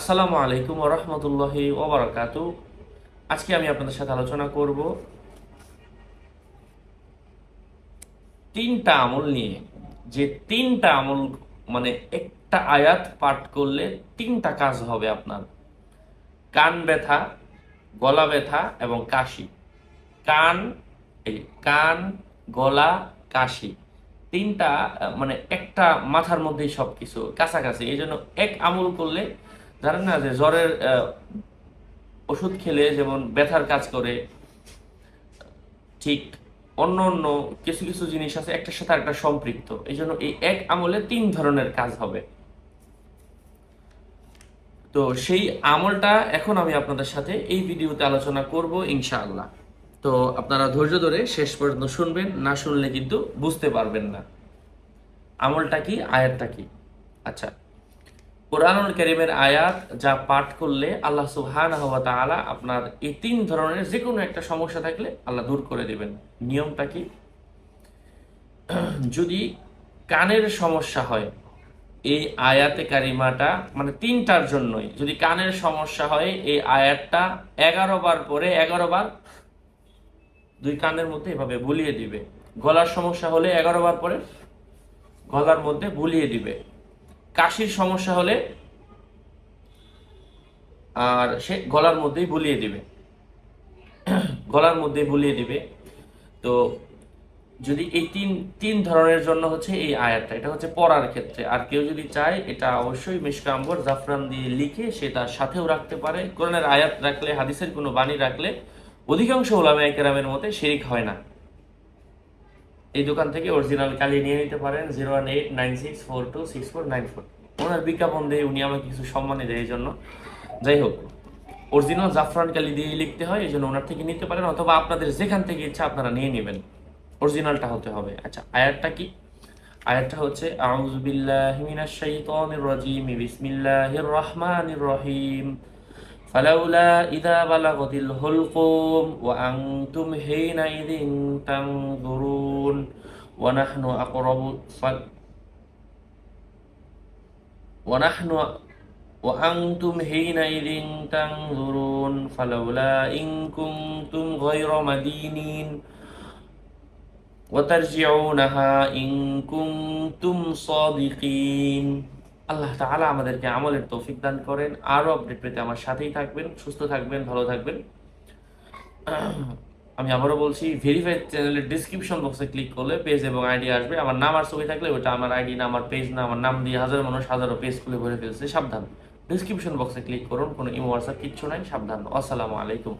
আসসালামু আলাইকুম রহমতুল্লাহি ওবরাকাত আজকে আমি আপনাদের সাথে আলোচনা করব তিনটা আমল নিয়ে। যে তিনটা আমল মানে একটা আয়াত পাঠ করলে তিনটা কাজ হবে আপনার। কান ব্যথা, গলা ব্যথা এবং কাশি। কান কান, গলা, কাশি। তিনটা মানে একটা মাথার মধ্যেই সবকিছু কাছাকাছি। এই জন্য এক আমল করলে জানেন না যে জ্বরের ওষুধ খেলে যেমন ব্যথার কাজ করে, ঠিক অন্য অন্য কিছু কিছু জিনিস আছে একটার সাথে একটা সম্পৃক্ত। এই জন্য এই এক আমলে তিন ধরনের কাজ হবে। তো সেই আমলটা এখন আমি আপনাদের সাথে এই ভিডিওতে আলোচনা করব ইনশাআল্লাহ। তো আপনারা ধৈর্য ধরে শেষ পর্যন্ত শুনবেন, না শুনলে কিন্তু বুঝতে পারবেন না। আমলটা কি, আয়াতটা কি? আচ্ছা। কোরআনুল করিমের আয়াত যা পাঠ করলে আল্লাহ সুবহানাহু ওয়া তাআলা আপনার এই তিন ধরনের যে কোনো একটা সমস্যা থাকলে আল্লাহ দূর করে দেবেন। নিয়মটা কি? যদি কানের সমস্যা হয়, এই আয়াতে কারিমাটা মানে তিনটার জন্যই। যদি কানের সমস্যা হয়, এই আয়াতটা এগারো বার পরে এগারো বার দুই কানের মধ্যে এভাবে বুলিয়ে দিবে। গলার সমস্যা হলে এগারো বার পরে গলার মধ্যে বুলিয়ে দিবে। কাশির সমস্যা হলে আর সে গলার মধ্যেই বুলিয়ে দিবে। গলার মধ্যেই বুলিয়ে দিবে। তো যদি এই তিন তিন ধরনের জন্য হচ্ছে এই আয়াতটা, এটা হচ্ছে পড়ার ক্ষেত্রে। আর কেউ যদি চায়, এটা অবশ্যই মিশকাম্বর জাফরান দিয়ে লিখে সে তার সাথেও রাখতে পারে। কোরআনের আয়াত রাখলে, হাদিসের কোনো বাণী রাখলে, অধিকাংশ ওলামা একরামের মতে শেরিক হয় না। এই দোকান থেকে অরিজিনাল কালি নিয়ে নিতে পারেন zero one eight nine six four two six four nine four ওনার বিজ্ঞাপন দিয়ে উনি আমাকে কিছু সম্মানে দেয় এই জন্য। যাই হোক অরিজিনাল জাফরান কালি দিয়ে লিখতে হয়, এই জন্য ওনার থেকে নিতে পারেন, অথবা আপনাদের যেখান থেকে ইচ্ছা আপনারা নিয়ে নেবেন। অরিজিনালটা হতে হবে। আচ্ছা আয়াতটা কি? আয়াতটা হচ্ছে আউযু বিল্লাহি মিনাশ শাইতানির রাজিম, বিসমিল্লাহির রহমানির রহিম। فلولا إذا بلغت الحلقوم وأنتم حينئذ تنظرون ونحن أقرب ف- ونحن وأنتم حينئذ تنظرون فلولا إن كنتم غير مدينين وترجعونها إن كنتم صادقين আল্লাহ তাআলা আমাদেরকে আমলের তৌফিক দান করেন। আরও আপডেট পেতে আমার সাথেই থাকবেন, সুস্থ থাকবেন, ভালো থাকবেন। আমি আবারও বলছি ভেরিফাইড চ্যানেলের ডিসক্রিপশন বক্সে ক্লিক করলে পেজ এবং আইডি আসবে। আমার নাম আর ছবি থাকলে ওটা আমার আইডি না, আমার পেজ না, আমার নাম দিয়ে হাজার মানুষ হাজারো পেজ খুলে ভরে ফেলছে। সাবধান। ডিসক্রিপশন বক্সে ক্লিক করুন, কোনো ইমো হোয়াটসঅ্যাপ কিচ্ছু নাই, সাবধান। আসসালামু আলাইকুম।